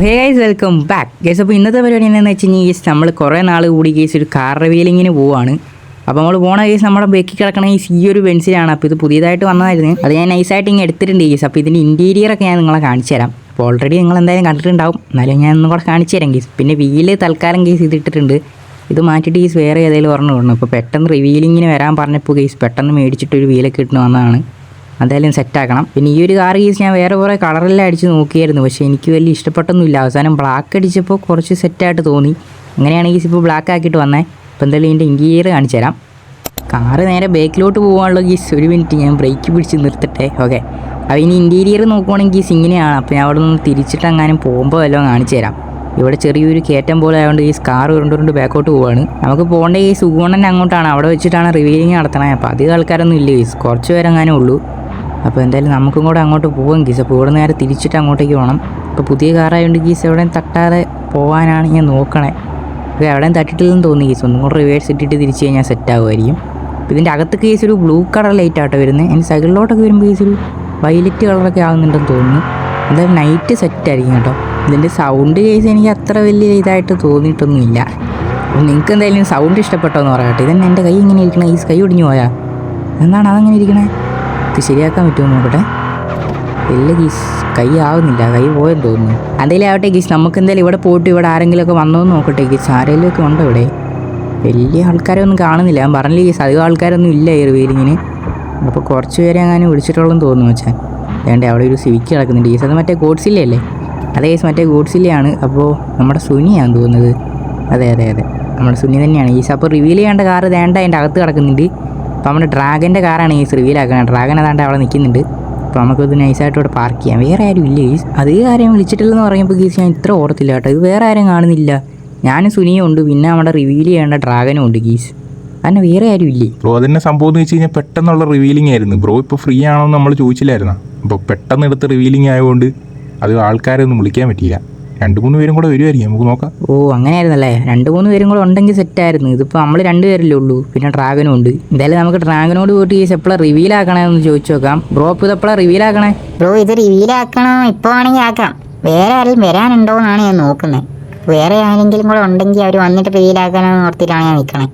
Hey guys welcome back guys അപ്പോൾ ഇന്നത്തെ പരിപാടി എന്താണെന്ന് വെച്ച് കഴിഞ്ഞാൽ ഗൈസ് നമ്മൾ കുറേ നാൾ കൂടി ഗൈസ് ഒരു കാർ റിവീലിങ്ങിന് പോവാണ്. അപ്പോൾ നമ്മൾ പോണ കേസ് നമ്മുടെ ബേക്കി കിടക്കണ ഈ ഈ ഒരു ബെൻസിലാണ്. അപ്പോൾ ഇത് പുതിയതായിട്ട് വന്നതായിരുന്നു. അത് ഞാൻ നൈസായിട്ട് ഇങ്ങനെ എടുത്തിട്ടുണ്ട് കേസ് അപ്പോൾ ഇതിന്റെ ഇന്റീരിയർ ഒക്കെ ഞാൻ നിങ്ങളെ കാണിച്ചു തരാം. അപ്പോൾ ഓൾറെഡി നിങ്ങൾ എന്തായാലും കണ്ടിട്ടുണ്ടാവും. എന്നാലും ഞാൻ ഒന്നും കൂടെ കാണിച്ചു തരാം കേസ് പിന്നെ വീൽ തൽക്കാലം കേസ് ഇട്ടിട്ടുണ്ട്. ഇത് മാറ്റിയിട്ട് കേസ് വേറെ ഏതെങ്കിലും ഒരെണ്ണം ഇടണം. അപ്പോൾ പെട്ടെന്ന് റിവീലിങ്ങിന് വരാൻ പറഞ്ഞപ്പോൾ കേസ് പെട്ടെന്ന് മേടിച്ചിട്ട് ഒരു വീലൊക്കെ ഇട്ടിട്ട് വന്നതാണ്. എന്തായാലും സെറ്റാക്കണം പിന്നെ ഈ ഒരു കാർ കേസ് ഞാൻ വേറെ കുറേ കളറെല്ലാം അടിച്ച് നോക്കിയായിരുന്നു. പക്ഷേ എനിക്ക് വലിയ ഇഷ്ടപ്പെട്ടൊന്നുമില്ല. അവസാനം ബ്ലാക്ക് അടിച്ചപ്പോൾ കുറച്ച് സെറ്റായിട്ട് തോന്നി. അങ്ങനെയാണെങ്കിൽ ഇപ്പോൾ ബ്ലാക്ക് ആക്കിയിട്ട് വന്നേ. അപ്പോൾ എന്തായാലും ഇതിന്റെ ഇന്റീരിയർ കാണിച്ചു തരാം. കാറ് നേരെ ബാക്കിലോട്ട് പോകാനുള്ള ഗീസ് ഒരു മിനിറ്റ് ഞാൻ ബ്രേക്ക് പിടിച്ച് നിർത്തട്ടെ. ഓക്കെ അപ്പോൾ ഇനി ഇന്റീരിയർ നോക്കുവാണെങ്കിൽ ഇങ്ങനെയാണ്. അപ്പോൾ ഞാൻ അവിടെ നിന്ന് തിരിച്ചിട്ട് എങ്ങാനും പോകുമ്പോൾ വല്ലതും കാണിച്ചു തരാം. ഇവിടെ ചെറിയൊരു കയറ്റം പോലെ ആയതുകൊണ്ട് ഈ കാർ ഉരുണ്ട് ബാക്കോട്ട് പോവാണ്. നമുക്ക് പോകേണ്ട ഈ സുഗുണന്റെ അങ്ങോട്ടാണ്. അവിടെ വെച്ചിട്ടാണ് റിവീലിംഗ് നടത്തണേ. അപ്പോൾ അധികം ആൾക്കാരൊന്നും ഇല്ല കുറച്ച് പേരെങ്ങാനും ഉള്ളൂ. അപ്പോൾ എന്തായാലും നമുക്കും കൂടെ അങ്ങോട്ട് പോകും ഗീസ്. അപ്പോൾ ഇവിടെ നേരെ തിരിച്ചിട്ട് അങ്ങോട്ടേക്ക് പോകണം ഇപ്പോൾ പുതിയ കാറായതുകൊണ്ട് ഗീസ് എവിടെയും തട്ടാതെ പോകാനാണ് ഞാൻ നോക്കണേ. അപ്പോൾ എവിടെയും തട്ടിട്ടില്ലെന്ന് തോന്നി ഗീസ്. ഒന്നും കൂടെ റിവേഴ്സ് ഇട്ടിട്ട് തിരിച്ച് കഴിഞ്ഞാൽ സെറ്റ് ആകുമായിരിക്കും അപ്പോൾ ഇതിന്റെ അകത്ത് കേസ് ഒരു ബ്ലൂ കളർ ലൈറ്റ് ആട്ടോ വരുന്നത് ഇനി സൈഡിലോട്ടൊക്കെ വരുമ്പോൾ കേസ് ഒരു വൈലറ്റ് കളറൊക്കെ ആകുന്നുണ്ടെന്ന് തോന്നുന്നു. എന്തായാലും നൈറ്റ് സെറ്റ് ആയിരിക്കും കേട്ടോ. ഇതിന്റെ സൗണ്ട് കേസ് എനിക്ക് അത്ര വലിയ ഇതായിട്ട് തോന്നിയിട്ടൊന്നുമില്ല. നിങ്ങൾക്ക് എന്തായാലും സൗണ്ട് ഇഷ്ടപ്പെട്ടോ എന്ന് പറയാം കേട്ടോ ഇതന്നെ എന്റെ കൈ ഇങ്ങനെ ഇരിക്കണേ. ഈ കൈ ഒടിഞ്ഞു പോയാ. എന്താണ് അതങ്ങനെ ഇരിക്കണേ? ഇത് ശരിയാക്കാൻ പറ്റുമോ നോക്കട്ടെ? ഇല്ല ഗീസ് കൈ ആവുന്നില്ല കൈ പോയെന്ന് തോന്നുന്നു. എന്തെങ്കിലും ആവട്ടെ ഗീസ് നമുക്ക് എന്തായാലും ഇവിടെ പോയിട്ട് ഇവിടെ ആരെങ്കിലുമൊക്കെ വന്നോ നോക്കട്ടെ ഗീസ് ആരെങ്കിലും ഒക്കെ ഉണ്ടോ ഇവിടെ? വലിയ ആൾക്കാരൊന്നും കാണുന്നില്ല. ഞാൻ പറഞ്ഞില്ല ഗീസ് അധികം ആൾക്കാരൊന്നും ഇല്ല ഈ റിവീലിങ്ങിന്. അപ്പോൾ കുറച്ച് പേരെ അങ്ങനെ വിളിച്ചിട്ടുള്ളെന്ന് തോന്നുന്നു വെച്ചാൽ വേണ്ട അവിടെ ഒരു സിവിക്ക് കിടക്കുന്നുണ്ട് ഗീസ്. അത് മറ്റേ ഗോഡ്സില്ലേ അല്ലേ? അതെ ഗീസ് മറ്റേ ഗോഡ്സില്ലയാണ്. അപ്പോൾ നമ്മുടെ സുനിയാന്ന് തോന്നുന്നത്. അതെ അതെ അതെ. നമ്മുടെ സുനി തന്നെയാണ് ഗീസ്. അപ്പോൾ റിവീൽ ചെയ്യേണ്ട കാറ് വേണ്ട അതിന്റെ അകത്ത് കിടക്കുന്നുണ്ട്. അപ്പോൾ നമ്മുടെ ഡ്രാഗന്റെ കാറാണ് ഈ റിവീലാക്കുന്നത് ഡ്രാഗൻ അതാണ്ട് അവിടെ നിൽക്കുന്നുണ്ട്. അപ്പോൾ നമുക്കത് നൈസായിട്ട് ഇവിടെ പാർക്ക് ചെയ്യാം. വേറെ ആരും ഇല്ല. ഗീസ് അതേ കാര്യം വിളിച്ചിട്ടില്ലെന്ന് പറയുമ്പോൾ ഗീസ് ഞാൻ ഇത്ര ഓർത്തില്ല കേട്ടോ. ഇത് വേറെ ആരും കാണുന്നില്ല. ഞാൻ സുനിയും ഉണ്ട്. പിന്നെ നമ്മുടെ റിവീൽ ചെയ്യേണ്ട ഡ്രാഗനും ഉണ്ട് ഗീസ്. അങ്ങനെ വേറെ ആരും ഇല്ലേ? ബ്രോ അതിന്റെ സംഭവം എന്ന് വെച്ച് കഴിഞ്ഞാൽ പെട്ടെന്നുള്ള റിവീലിംഗ് ആയിരുന്നു. ബ്രോ ഇപ്പോൾ ഫ്രീ ആണോ എന്ന് നമ്മൾ ചോദിച്ചില്ലായിരുന്നു? അപ്പോൾ പെട്ടെന്ന് എടുത്ത് റിവീലിംഗ് ആയതുകൊണ്ട് അത് ആൾക്കാരെ ഒന്നും വിളിക്കാൻ പറ്റിയില്ല. രണ്ട് മൂന്ന് പേരും കൂടെ വരുമായിരിക്കും നമുക്ക് നോക്കാം. ഓ അങ്ങനെയായിരുന്നല്ലേ? രണ്ട് മൂന്ന് പേരും കൂടെ ഉണ്ടെങ്കിൽ സെറ്റായിരുന്നു ഇതിപ്പോൾ നമ്മൾ രണ്ട് പേരല്ലേ ഉള്ളൂ. പിന്നെ ഡ്രാഗനും ഉണ്ട്. എന്തായാലും നമുക്ക് ഡ്രാഗനോട് പോയിട്ട് ഈ എപ്പോഴാണ് റിവീൽ ആക്കണമെന്ന് ചോദിച്ചു നോക്കാം. ബ്രോ ഇപ്പോൾ ഇത് റിവീൽ ആക്കണേ? ബ്രോ ഇത് റിവീൽ ആക്കണോ? ഇപ്പോൾ ആണെങ്കിൽ ആക്കാം. വേറെ ആരെങ്കിലും വരാനുണ്ടോ എന്നാണ് ഞാൻ നോക്കുന്നത്. വേറെ ആരെങ്കിലും കൂടെ ഉണ്ടെങ്കിൽ അവർ വന്നിട്ട് റിവീൽ റിവീലാക്കാനെന്ന് ഓർത്തിട്ടാണ് ഞാൻ നിൽക്കണേ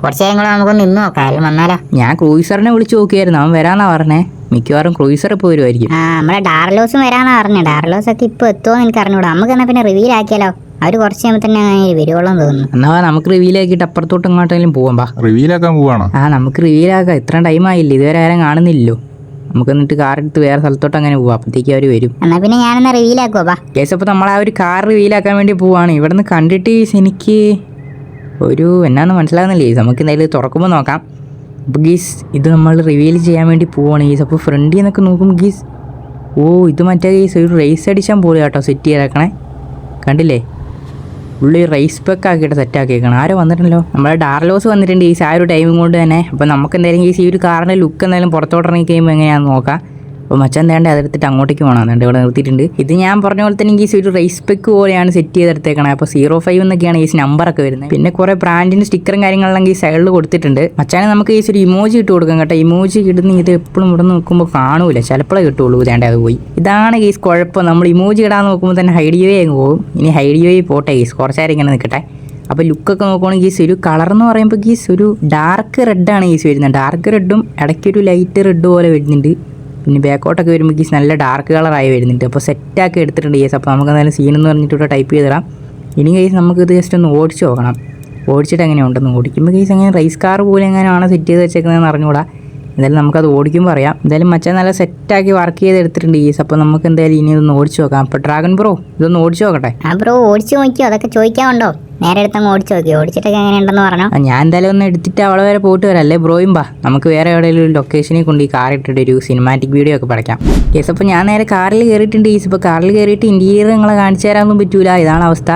കുറച്ച് നേരം കൂടെ നമുക്കൊന്ന് നിന്ന് നോക്കാം. ആരും വന്നാലോ? ഞാൻ ക്രൂയിസറിനെ വിളിച്ച് നോക്കിയായിരുന്നു. അവൻ വരാന്നാ പറഞ്ഞേ. മിക്കവാറും ക്രൂയിസർ ഇപ്പോൾ വരുമായിരിക്കും. ആ നമ്മളെ ഡാർലോസ് വരാന്നാ പറഞ്ഞത് ഡാർലോസ് ഒക്കെ ഇപ്പോൾ എത്തുമോ എന്ന് എനിക്ക് അറിഞ്ഞൂടാ. നമുക്ക് എന്നാൽ പിന്നെ റിവീൽ ആക്കിയാലോ? അവർ കുറച്ച് കഴിയുമ്പോൾ തന്നെ വരുവോളം തോന്നുന്നു. എന്നാ നമുക്ക് റിവീൽ ആക്കിയിട്ട് അപ്പുറത്തോട്ട് എങ്ങോട്ടെങ്കിലും പോവാം ബാ റിവീലാക്കാൻ പോവാണോ? ആ നമുക്ക് റിവീൽ ആക്കാം. ഇത്ര ടൈം ആയില്ല? ഇതുവരെ ആരും കാണുന്നില്ലല്ലോ. നമുക്ക് എന്നിട്ട് കാർ എടുത്ത് വേറെ സ്ഥലത്തോട്ട് അങ്ങനെ പോവാം. അപ്പോഴത്തേക്ക് അവർ വരും. എന്നാ പിന്നെ ഞാനെന്നാ ആക്കുവോ? ബാ കേസ് അപ്പോൾ നമ്മൾ ആ ഒരു കാർ റിവീലാക്കാൻ വേണ്ടി പോവാണ്. ഇവിടെ നിന്ന് കണ്ടിട്ട് എനിക്ക് ഒരു എന്നാന്ന് മനസ്സിലാകുന്നില്ലേ? നമുക്ക് എന്തായാലും തുറക്കുമ്പോൾ നോക്കാം. അപ്പോൾ ഗീസ് ഇത് നമ്മൾ റിവീൽ ചെയ്യാൻ വേണ്ടി പോവാണ് ഗീസ്. അപ്പോൾ ഫ്രണ്ടിൽ നിന്നൊക്കെ നോക്കും ഗീസ് ഓ ഇത് മറ്റേ ഗീസ് ഒരു റേസ് അടിച്ചാൽ പോലെ കേട്ടോ സെറ്റ് ചെയ്തേക്കണേ. കണ്ടില്ലേ? ഉള്ളി റൈസ് പെക്ക് ആക്കിയിട്ട് സെറ്റ് ആരോ വന്നിട്ടുണ്ടല്ലോ? നമ്മുടെ ഡാർലോസ് വന്നിട്ടുണ്ട് ഈ ആ ഒരു ടൈമും കൊണ്ട് തന്നെ. അപ്പോൾ നമുക്ക് എന്തായാലും ഗീസ് ഈ ഒരു കാറിന്റെ ലുക്ക് എന്തായാലും പുറത്തോട്ട് ഇറങ്ങി കഴിയുമ്പോൾ എങ്ങനെയാണെന്ന് നോക്കാം. അപ്പോൾ മച്ചാൻ തേണ്ട അതെടുത്തിട്ട് അങ്ങോട്ടേക്ക് പോകണം ഇവിടെ നിർത്തിയിട്ടുണ്ട്. ഇത് ഞാൻ പറഞ്ഞ പോലെ തന്നെ ഈ ഒരു റൈസ് പെക്ക് പോലെയാണ് സെറ്റ് ചെയ്തെടുത്തേക്കണത് അപ്പോൾ സീറോ ഫൈവ് എന്നൊക്കെയാണ് ഈ നമ്പറൊക്കെ വരുന്നത്. പിന്നെ കുറേ ബ്രാൻഡിന്റെ സ്റ്റിക്കറും കാര്യങ്ങളെല്ലാം ഈ സൈഡിൽ കൊടുത്തിട്ടുണ്ട്. മച്ചാനെ നമുക്ക് ഈ ഒരു ഇമോജി ഇട്ട് കൊടുക്കാം കേട്ടോ. ഇമോജി ഇടുന്ന ഇത് എപ്പോഴും ഇവിടെ നോക്കുമ്പോൾ കാണൂല. ചിലപ്പോഴേ കിട്ടുള്ളൂ. ഇതേണ്ട അത് പോയി. ഇതാണ് കേസ് കുഴപ്പം. നമ്മൾ ഇമോജി ഇടാൻ നോക്കുമ്പോൾ തന്നെ ഹൈഡിയോയെ അങ്ങ് പോകും. ഇനി ഹൈഡിയോയെ പോട്ടെ കേസ് കുറച്ചേരം ഇങ്ങനെ നിൽക്കട്ടെ. അപ്പോൾ ലുക്കൊക്കെ നോക്കുവാണെങ്കിൽ ഗീസ് ഒരു കളർ എന്ന് പറയുമ്പോൾ ഗീസ് ഒരു ഡാർക്ക് റെഡ് ആണ് ഗീസ് വരുന്നത്. ഡാർക്ക് റെഡും ഇടയ്ക്കൊരു ലൈറ്റ് റെഡ് പോലെ വരുന്നുണ്ട്. പിന്നെ ബാക്കോട്ടൊക്കെ വരുമ്പോൾ ഗീസ് നല്ല ഡാർക്ക് കളറായി വരുന്നുണ്ട്. അപ്പോൾ സെറ്റാക്കി എടുത്തിട്ടുണ്ട് ഗീസ് അപ്പോൾ നമുക്ക് എന്തായാലും സീനെന്ന് പറഞ്ഞിട്ട് ഇവിടെ ടൈപ്പ് ചെയ്തിടാം. ഇനി കേസ് നമുക്കിത് ജസ്റ്റ് ഒന്ന് ഓടിച്ച് നോക്കണം. ഓടിച്ചിട്ട് എങ്ങനെ ഉണ്ടെന്ന് ഓടിക്കുമ്പോൾ കേസ് അങ്ങനെ റൈസ് കാർ പോലെ എങ്ങനെയാണ് സെറ്റ് ചെയ്ത് വെച്ചേക്കുന്നതെന്ന് അറിഞ്ഞുകൂടാ. എന്തായാലും നമുക്കത് ഓടിക്കുമ്പോൾ അറിയാം. എന്തായാലും മച്ചാൻ നല്ല സെറ്റാക്കി വർക്ക് ചെയ്ത് എടുത്തിട്ടുണ്ട് ഗീസ് അപ്പോൾ നമുക്ക് എന്തായാലും ഇനി ഇതൊന്ന് ഓടിച്ച് നോക്കാം. അപ്പോൾ ഡ്രാഗൺ ബ്രോ ഇതൊന്ന് ഓടിച്ച് നോക്കട്ടെ. ആ ബ്രോ ഓടിച്ചു നോക്കിയോ? അതൊക്കെ ചോദിക്കാനുണ്ടോ? നേരെ എടുത്തങ്ങ് ഓടിച്ചു നോക്കി. ഓടിച്ചിട്ടൊക്കെ എങ്ങനെയുണ്ടെന്ന് പറഞ്ഞോ? ഞാൻ എന്തായാലും ഒന്ന് എടുത്തിട്ട് അവളെ വരെ പോയിട്ട് വരാം. അല്ലേ ബ്രോയും ബാ നമുക്ക് വേറെ എവിടെയെങ്കിലും ലൊക്കേഷനിൽ കൊണ്ട് ഈ കാർ ഇട്ടിട്ട് ഒരു സിനിമാറ്റിക് വീഡിയോ ഒക്കെ പഠിക്കാം യെസ് അപ്പോൾ ഞാൻ നേരെ കാറിൽ കയറിയിട്ടുണ്ട് ഈസ് ഇപ്പോൾ കാറിൽ കയറിയിട്ട് ഇന്റീരിയർ നിങ്ങളെ കാണിച്ചു തരാനൊന്നും പറ്റൂല. ഇതാണ് അവസ്ഥ.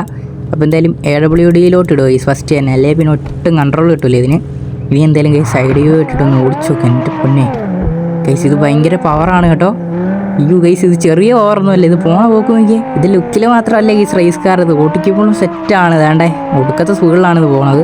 അപ്പോൾ എന്തായാലും എ ഡബ്ല്യു ഡിയിലോട്ട് ഇടുമോ ഈസ് ഫസ്റ്റ് തന്നെ. അല്ലേ? പിന്നെ ഒട്ടും കൺട്രോൾ കിട്ടില്ല ഇതിന്. ഇനി എന്തായാലും സൈഡ് വ്യൂ ഇട്ടിട്ടൊന്ന് ഓടിച്ചു നോക്കാം. എന്റെ പൊന്നെ. കേസ് ഇത് ഭയങ്കര പവറാണ് കേട്ടോ. അയ്യോ ഗൈസ് ഇത് ചെറിയ ഓവർന്നല്ല ഇത് പോണ പോക്ക് നോക്കിയേ. ഇത് ലുക്കിൽ മാത്രമല്ല ഈ റേസ് കാർ ഇത് ഓട്ടിക്കുമ്പോഴും സെറ്റാണ് വേണ്ടേ ഒടുക്കത്തെ സുഖങ്ങളിലാണ് ഇത് പോണത്.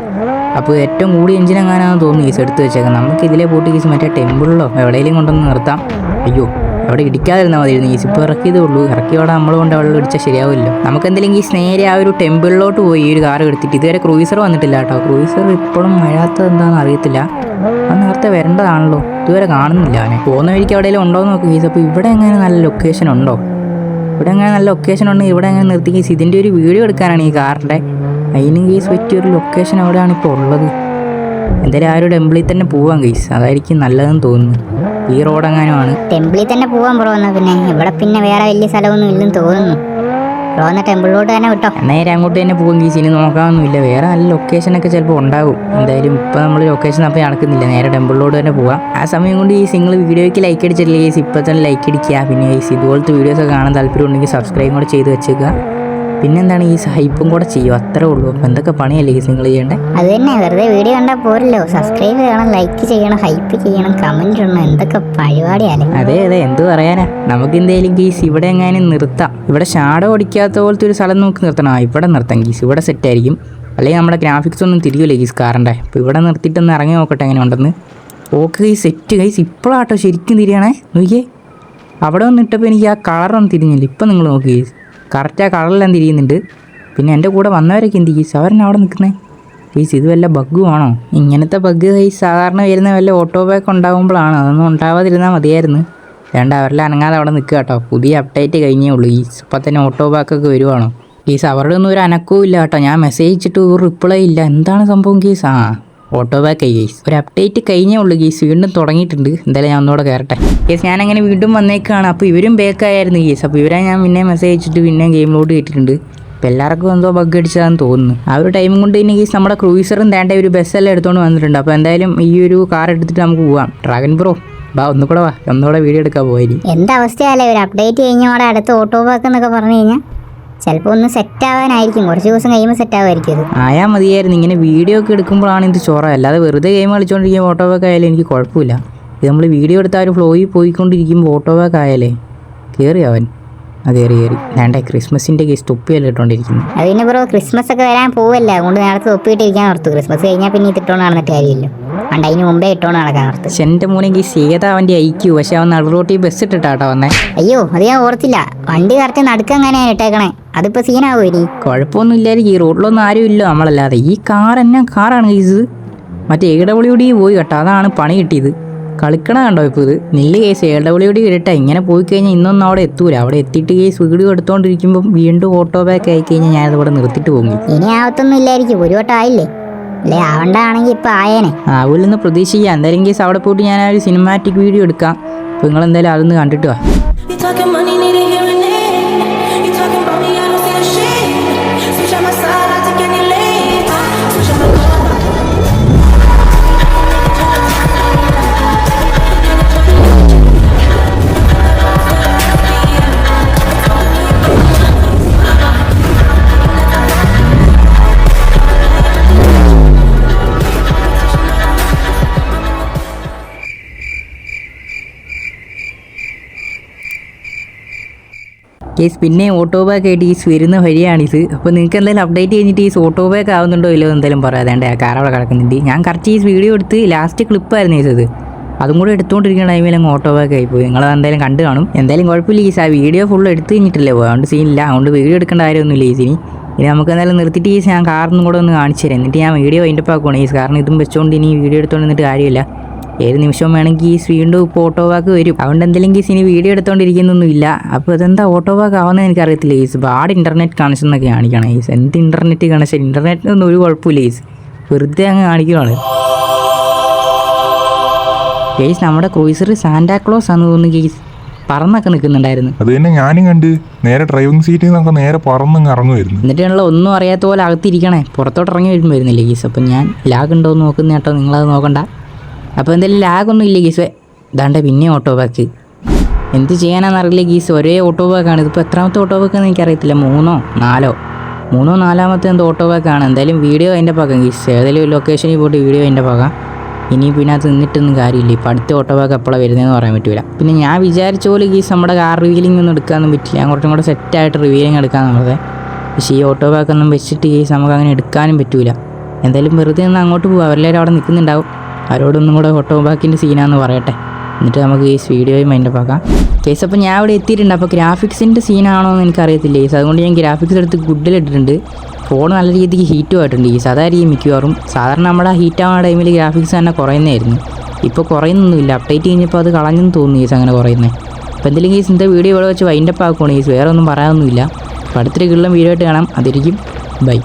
അപ്പോൾ ഏറ്റവും കൂടി എഞ്ചിൻ എങ്ങാനാണെന്ന് തോന്നുന്നു ഗീസ് എടുത്ത് വെച്ചേക്കാം നമുക്ക് ഇതിലെ പോയിട്ട് ഗീസ് മറ്റേ ടെമ്പിളിലോ എവിടെയെങ്കിലും കൊണ്ടൊന്ന് നിർത്താം. അയ്യോ അവിടെ ഇടിക്കാതിരുന്നാൽ മതിയായിരുന്നു. ഗീസ് ഇപ്പോൾ ഇറക്കിയതേ ഉള്ളൂ. ഇറക്കിയോടെ നമ്മൾ കൊണ്ട് അവിടെ ഇടിച്ചാൽ ശരിയാവില്ലോ നമുക്ക് എന്തെങ്കിലും ഈ നേരെ ആ ഒരു ടെമ്പിളിലോട്ട് പോയി ഈ ഒരു കാർ എടുത്തിട്ട് ഇതുവരെ ക്രൂയിസർ വന്നിട്ടില്ല കേട്ടോ. ക്രൂയിസർ ഇപ്പോഴും വരാത്തത് എന്താണെന്ന് അറിയത്തില്ല. അത് നേരത്തെ വരേണ്ടതാണല്ലോ. ഇതുവരെ കാണുന്നില്ല അവനെ. പോകുന്ന വഴിക്ക് എവിടെയെങ്കിലും ഉണ്ടോ എന്ന് നോക്കും ഗീസ്. അപ്പോൾ ഇവിടെ എങ്ങനെ നല്ല ലൊക്കേഷൻ ഉണ്ടോ? ഇവിടെ എങ്ങനെ നല്ല ലൊക്കേഷൻ ഉണ്ടെങ്കിൽ ഇവിടെ എങ്ങനെ നിർത്തി? ഇതിന്റെ ഒരു വീഡിയോ എടുക്കാനാണ് ഈ കാറിന്റെ. അതിന് കേസ് പറ്റിയ ഒരു ലൊക്കേഷൻ എവിടെയാണ് ഇപ്പോൾ ഉള്ളത്? എന്തായാലും ആ ഒരു ടെമ്പിളിൽ തന്നെ പോവാൻ കേസ് അതായിരിക്കും നല്ലതെന്ന് തോന്നുന്നു. ഈ റോഡ് എങ്ങാനുമാണ് ടെമ്പിളിൽ തന്നെ പോവാൻ എന്നാ പിന്നെ. ഇവിടെ പിന്നെ വേറെ വലിയ സ്ഥലമൊന്നും ഇല്ലെന്ന് തോന്നുന്നു. ടെമ്പിളിലോട്ട് തന്നെ വിട്ടോ. നേരെ അങ്ങോട്ട് തന്നെ പോകും ഗീസ് ഇനി നോക്കാമൊന്നുമില്ല വേറെ നല്ല ലൊക്കേഷനൊക്കെ ചിലപ്പോൾ ഉണ്ടാകും. എന്തായാലും ഇപ്പോൾ നമ്മൾ ലൊക്കേഷൻ അപ്പോൾ നടക്കുന്നില്ല. നേരെ ടെമ്പിളിലോട്ട് തന്നെ പോവാം. ആ സമയം കൊണ്ട് ഈ സിംഗിൾ വീഡിയോയ്ക്ക് ലൈക്ക് അടിച്ചിട്ടില്ല കേസ് ഇപ്പോൾ തന്നെ ലൈക്ക് അടിക്കുക. പിന്നെ കേസ് ഇതുപോലത്തെ വീഡിയോസൊക്കെ കാണാൻ താല്പര്യം ഉണ്ടെങ്കിൽ സബ്സ്ക്രൈബ് കൂടെ ചെയ്ത് വെച്ചേക്കുക. പിന്നെന്താണ് ഈ ഹൈപ്പും കൂടെ ചെയ്യും. അത്രേ ഉള്ളൂ. അപ്പൊ എന്തൊക്കെ പണിയല്ലേ ഈ സിംഗിൾ ചെയ്യേണ്ടത് അത് തന്നെ. വെറുതെ വീഡിയോ കണ്ടാൽ പോരല്ലോ. സബ്സ്ക്രൈബ് ചെയ്യണം ലൈക്ക് ചെയ്യണം ഹൈപ്പ് ചെയ്യണം കമന്റ് ഇടണം. എന്തൊക്കെ പരിപാടിയാണ് അതെ അതെ. എന്ത് പറയാനാ? നമുക്ക് എന്തായാലും ഗീസ് ഇവിടെ എങ്ങാനും നിർത്താം. ഇവിടെ ഷാഡോ അടിക്കാത്ത പോലത്തെ ഒരു സ്ഥലം നോക്കി നിർത്തണം. ആ ഇവിടെ നിർത്താം ഗീസ്. ഇവിടെ സെറ്റ് ആയിരിക്കും. അല്ലെങ്കിൽ നമ്മുടെ ഗ്രാഫിക്സ് ഒന്നും തിരികില്ല ഗീസ് കാറിന്റെ അപ്പോൾ ഇവിടെ നിർത്തിയിട്ടൊന്ന് ഇറങ്ങി നോക്കട്ടെ എങ്ങനെ ഉണ്ടെന്ന്. ഓക്കെ ഗൈസ് സെറ്റ് ഗൈസ് ഇപ്പോഴാട്ടോ ശരിക്കും തിരിയണേ. നോക്കിയേ. അവിടെ വന്നിട്ടപ്പോൾ എനിക്ക് ആ കളറൊന്നും തിരിഞ്ഞില്ല. ഇപ്പം നിങ്ങൾ നോക്കി ഗീസ്. കറക്റ്റ് ആ കളറെല്ലാം തിരിയുന്നുണ്ട്. പിന്നെ എന്റെ കൂടെ വന്നവരൊക്കെ എന്ത് ഗീസ് അവരെന്നെ അവിടെ നിൽക്കുന്നത് ഗൈസ് ഇത് വല്ല ബഗ്ഗുമാണോ ഇങ്ങനത്തെ ബഗ് ഗൈസ് സാധാരണ വരുന്ന വല്ല ഓട്ടോ ബാക്ക് ഉണ്ടാകുമ്പോഴാണ് അതൊന്നും ഉണ്ടാവാതിരുന്നാൽ മതിയായിരുന്നു. രണ്ട് അവരെല്ലാം അനങ്ങാതെ അവിടെ നിൽക്കുക കേട്ടോ. പുതിയ അപ്ഡേറ്റ് കഴിഞ്ഞേ ഉള്ളൂ. ഈ ഇപ്പം തന്നെ ഓട്ടോ ബാക്കൊക്കെ വരുവാണോ. ഗീസ് അവരുടെ ഒന്നും ഒരു അനക്കവും ഇല്ല കേട്ടോ. ഞാൻ മെസ്സേജ് ഇട്ടിട്ട് ഒരു റിപ്ലൈ ഇല്ല. എന്താണ് സംഭവം ഗീസ് ആ. ഓട്ടോ ബാക്ക് ആയി ഗേസ് ഒരു അപ്ഡേറ്റ് കഴിഞ്ഞേ ഉള്ളൂ ഗേസ് വീണ്ടും തുടങ്ങിയിട്ടുണ്ട്. എന്തായാലും ഞാൻ ഒന്നുകൂടെ കയറട്ടെ ഗേസ് ഞാൻ അങ്ങനെ വീണ്ടും വന്നേക്കാണ്. അപ്പോൾ ഇവരും ബേക്കായിരുന്നു ഗേസ് അപ്പോൾ ഇവരെ ഞാൻ പിന്നെ മെസ്സേജ് അയച്ചിട്ട് പിന്നെ ഗെയിമിലോട്ട് കേട്ടിട്ടുണ്ട്. അപ്പോൾ എല്ലാവർക്കും എന്തോ ബഗ് അടിച്ചതാണെന്ന് തോന്നുന്നു. ആ ഒരു ടൈം കൊണ്ട് തന്നെ ഗീസ് നമ്മുടെ ക്രൂയിസറും തേണ്ട ഒരു ബസ്സെല്ലാം എടുത്തുകൊണ്ട് വന്നിട്ടുണ്ട്. അപ്പോൾ എന്തായാലും ഈ ഒരു കാർ എടുത്തിട്ട് നമുക്ക് പോവാം. ഡ്രാഗൻ ബ്രോ ബാ ഒന്നുകൂടെ വാ. ഒന്നുകൂടെ വീഡിയോ എടുക്കാൻ പോയി എന്താ അവസ്ഥയല്ലേ ഒരു അപ്ഡേറ്റ് കഴിഞ്ഞോടെ അടുത്ത ഓട്ടോ ബാക്ക് എന്നൊക്കെ പറഞ്ഞു കഴിഞ്ഞാൽ ചിലപ്പോൾ ഒന്ന് സെറ്റ് ആവാനായിരിക്കും. കുറച്ച് ദിവസം കഴിയുമ്പോൾ സെറ്റ് ആവായിരിക്കും അത് ആയാൽ മതിയായിരുന്നു. ഇങ്ങനെ വീഡിയോ ഒക്കെ എടുക്കുമ്പോഴാണ് ഇത് ചോറ. അല്ലാതെ വെറുതെ ഗെയിം കളിച്ചുകൊണ്ടിരിക്കുമ്പോൾ ഫോട്ടോ ബാക്ക് ആയാലും എനിക്ക് കുഴപ്പമില്ല. ഇത് നമ്മൾ വീഡിയോ എടുത്താൽ ഫ്ലോയിൽ പോയിക്കൊണ്ടിരിക്കുമ്പോൾ ഓട്ടോ ബാക്ക് ആയാലേ കയറി അവൻ. ആ കയറി കയറി വേണ്ട ക്രിസ്മസിന്റെ കേസ് തൊപ്പിയല്ല ഇട്ടുകൊണ്ടിരിക്കുന്നു? അത് പിന്നെ ബ്രോ ക്രിസ്മസ് ഒക്കെ വരാൻ പോവല്ല. അതുകൊണ്ട് നേരത്തെ തൊപ്പി ഇട്ടിരിക്കാൻ ഓർത്തു. ക്രിസ്മസ് കഴിഞ്ഞാൽ പിന്നെ ഇത് ഇട്ടോണ്ട് നടന്നിട്ട് കാര്യമില്ല. പണ്ട് അതിന് മുമ്പേ ഇട്ടോണ്ട് നടക്കാൻ ഓർത്ത്. എന്റെ എന്റെ മോനെ കേസ് ഏതാ അവന്റെ ഐക്യു പക്ഷെ അവൻ നടുറോട്ടി ബസ് ഇട്ടിട്ടാട്ടോ വന്നേ. അയ്യോ അത് ഞാൻ ഓർത്തില്ല. വണ്ടി കറക്റ്റ് നടുക്കങ്ങനെയാണ് ഇട്ടേക്കണേ? അതിപ്പോ സീനാവോ ഇനി? കുഴപ്പമൊന്നും ഇല്ലായിരിക്കും. ഈ റോഡിലൊന്നും ആരും ഇല്ല നമ്മളല്ലാതെ. ഈ കാർ എന്നാ കാറാണ് കേസ് മറ്റേ എ ഡബ്ല്യു ഡി പോയി കേട്ടോ. അതാണ് പണി കിട്ടിയത്. കളിക്കണ കണ്ടോ ഇപ്പോൾ ഇത്? നെല്ല് കേസ് എൽ ഡബ്ല്യു ഡി ഇരട്ടെ ഇങ്ങനെ പോയി കഴിഞ്ഞാൽ ഇന്നൊന്നും അവിടെ എത്തൂല. അവിടെ എത്തിയിട്ട് കേസ് വീഡിയോ എടുത്തോണ്ടിരിക്കുമ്പോൾ വീണ്ടും ഓട്ടോ ബാക്ക് ആയി കഴിഞ്ഞാൽ ഞാനത് ഇവിടെ നിർത്തിയിട്ട് പോകും. ഇനി ആവത്തൊന്നും ഇല്ലായിരിക്കും. ഒരു വട്ടം ആയില്ലേ? അല്ലേ ആവണ്ടാണെങ്കിൽ ഇപ്പം ആയേനെ. ആവില്ലെന്ന് പ്രതീക്ഷിക്കാം. എന്തായാലും കേസ് അവിടെ പോയിട്ട് ഞാൻ ആ ഒരു സിനിമാറ്റിക് വീഡിയോ എടുക്കാം. അപ്പോൾ നിങ്ങൾ എന്തായാലും അതൊന്ന് കണ്ടിട്ട് വാ. കേസ് പിന്നെ ഓട്ടോ ബാക്ക് ആയിട്ട് ഈസ് വരുന്ന വഴിയാണിത്. അപ്പോൾ നിങ്ങൾക്ക് എന്തായാലും അപ്ഡേറ്റ് കഴിഞ്ഞിട്ട് ഈസ് ഓട്ടോ ബാക്ക് ആവുന്നുണ്ടോ ഇല്ലോ എന്തായാലും പറയാതേണ്ട ആ കാർ അവിടെ കിടക്കുന്നുണ്ട്. ഞാൻ കറക്റ്റ് ഈ വീഡിയോ എടുത്ത് ലാസ്റ്റ് ക്ലിപ്പായിരുന്നു ഇത്. അതും കൂടെ എടുത്തുകൊണ്ടിരിക്കുന്ന ടൈമിൽ അങ്ങ് ഓട്ടോ ബാക്ക് ആയിപ്പോയി നിങ്ങൾ എന്തായാലും കണ്ടു കാണും. എന്തായാലും കുഴപ്പമില്ല ഈസ്. ആ വീഡിയോ ഫുൾ എടുത്ത് കഴിഞ്ഞിട്ടില്ലേ? പോയി. അതുകൊണ്ട് സീനില്ല അതുകൊണ്ട് വീഡിയോ എടുക്കേണ്ട കാര്യമൊന്നുമില്ല ഈസിനി ഇനി നമുക്ക് എന്തായാലും നിർത്തിയിട്ട് ഈസ് ഞാൻ കാറിനും കൂടെ ഒന്ന് കാണിച്ചു തരാം എന്നിട്ട് ഞാൻ വീഡിയോ അതിന്റെ പാക്കുവാണ് ഈസ് കാരണം ഇതും വെച്ചുകൊണ്ട് ഇനി വീഡിയോ എടുത്തുകൊണ്ട് നിന്നിട്ട് കാര്യമില്ല. ഏത് നിമിഷവും വേണമെങ്കിൽ ഈ വീണ്ടും ഇപ്പോൾ ഓട്ടോ വാക്ക് വരും. അതുകൊണ്ട് എന്തെങ്കിലും കേസ് ഇനി വീഡിയോ എടുത്തോണ്ടിരിക്കുന്നൊന്നുമില്ല. അപ്പോൾ ഇതെന്താ ഓട്ടോ വാക്ക് ആവുന്നത് എനിക്കറിയത്തില്ല ഈസ് ബാഡ് ഇന്റർനെറ്റ് കണക്ഷൻ എന്നൊക്കെ കാണിക്കണം ഈസ് എന്ത് ഇന്റർനെറ്റ് കണക്ഷൻ ഇന്റർനെറ്റിനൊന്നും ഒരു കുഴപ്പമില്ല ഈസ് വെറുതെ അങ്ങ് കാണിക്കുകയാണ് കേസ് നമ്മുടെ ക്രൂയിസർ സാന്റാക്ലോസ് ആണെന്ന് തോന്നുന്നു കേസ് പറന്നൊക്കെ നിൽക്കുന്നുണ്ടായിരുന്നു. അത് തന്നെ ഞാനും കണ്ട്. നേരെ ഡ്രൈവിംഗ് സീറ്റിൽ നിന്നൊക്കെ നേരെ പറന്നങ്ങ് ഇറങ്ങുമായിരുന്നു എന്നിട്ടാണല്ലോ ഒന്നും അറിയാത്ത പോലെ അകത്തിരിക്കണേ. പുറത്തോട്ട് ഇറങ്ങി വരുമ്പോൾ വരുന്നില്ല ഗീസ്. അപ്പം ഞാൻ ലാഗ് ഉണ്ടോ എന്ന് നോക്കുന്ന കേട്ടോ. നിങ്ങളത് നോക്കണ്ട. അപ്പോൾ എന്തായാലും ലാഗൊന്നും ഇല്ല ഗീസ്. ദാണ്ട പിന്നെ ഓട്ടോ ബാക്ക് എന്ത് ചെയ്യാനാണെന്നറിയില്ല ഗീസ്. ഒരേ ഓട്ടോ ബാക്കാണ് ഇതിപ്പോൾ എത്രാമത്തെ ഓട്ടോ ബാക്കാന്ന് എനിക്കറിയത്തില്ല. മൂന്നോ? നാലോ? മൂന്നോ നാലാമത്തെ എന്തോ ഓട്ടോ ബാക്കാണ് എന്തായാലും വീഡിയോ അതിന്റെ പാകം ഗീസ്. ഏതെങ്കിലും ലൊക്കേഷനിൽ പോയിട്ട് വീഡിയോ അതിന്റെ പാകാം ഇനി പിന്നെ അത് നിന്നിട്ടൊന്നും കാര്യമില്ല. ഇപ്പോൾ അടുത്ത ഓട്ടോ ബാക്ക് എപ്പോഴാണ് വരുന്നതെന്ന് പറയാൻ പറ്റില്ല പിന്നെ ഞാൻ വിചാരിച്ച പോലെ ഗീസ് നമ്മുടെ കാർ റിവീലിംഗ് ഒന്നും എടുക്കാനൊന്നും പറ്റില്ല. ഞാൻ കുറച്ചും കൂടെ സെറ്റായിട്ട് റിവീലിംഗ് എടുക്കാൻ നമ്മളത് പക്ഷേ ഈ ഓട്ടോ ബാക്കൊന്നും വെച്ചിട്ട് ഗീസ് നമുക്ക് അങ്ങനെ എടുക്കാനും പറ്റില്ല എന്തായാലും വെറുതെ ഒന്ന് അങ്ങോട്ട് പോകാം അവരെല്ലാവരും അവിടെ നിൽക്കുന്നുണ്ടാവും. അവരോടൊന്നും കൂടെ ഓട്ടോ ബാക്കിന്റെ സീനാന്ന് പറയട്ടെ. എന്നിട്ട് നമുക്ക് ഈ വീഡിയോയും മൈൻഡപ്പ് ആക്കാം കേസ് അപ്പോൾ ഞാൻ ഇവിടെ എത്തിയിട്ടുണ്ട്. അപ്പോൾ ഗ്രാഫിക്സിന്റെ സീനാണോ എന്ന് എനിക്കറിയത്തില്ല കേസ് അതുകൊണ്ട് ഞാൻ ഗ്രാഫിക്സ് എടുത്ത് ഗുഡിലിട്ടിട്ടുണ്ട് ഫോൺ നല്ല രീതിക്ക് ഹീറ്റും ആയിട്ടുണ്ട് ഈ സാധാരണ മിക്കവാറും. സാധാരണ നമ്മുടെ ഹീറ്റ് ആവുന്ന ടൈമിൽ ഗ്രാഫിക്സ് തന്നെ കുറയുന്നതായിരുന്നു. ഇപ്പോൾ കുറയുന്നൊന്നുമില്ല. അപ്ഡേറ്റ് കഴിഞ്ഞപ്പോൾ അത് കളഞ്ഞെന്ന് തോന്നുന്നു കേസ് അങ്ങനെ കുറയുന്നത് അപ്പോൾ എന്തെങ്കിലും കേസ് ഇന്നത്തെ വീഡിയോ ഇവിടെ വെച്ച് വൈൻഡപ്പ് ആക്കുവാണ് കേസ് വേറെ ഒന്നും പറയാനൊന്നുമില്ല. അപ്പോൾ അടുത്തൊരു കിള്ളം വീഡിയോ ആയിട്ട് കാണാം. അതിരിക്കും. ബൈ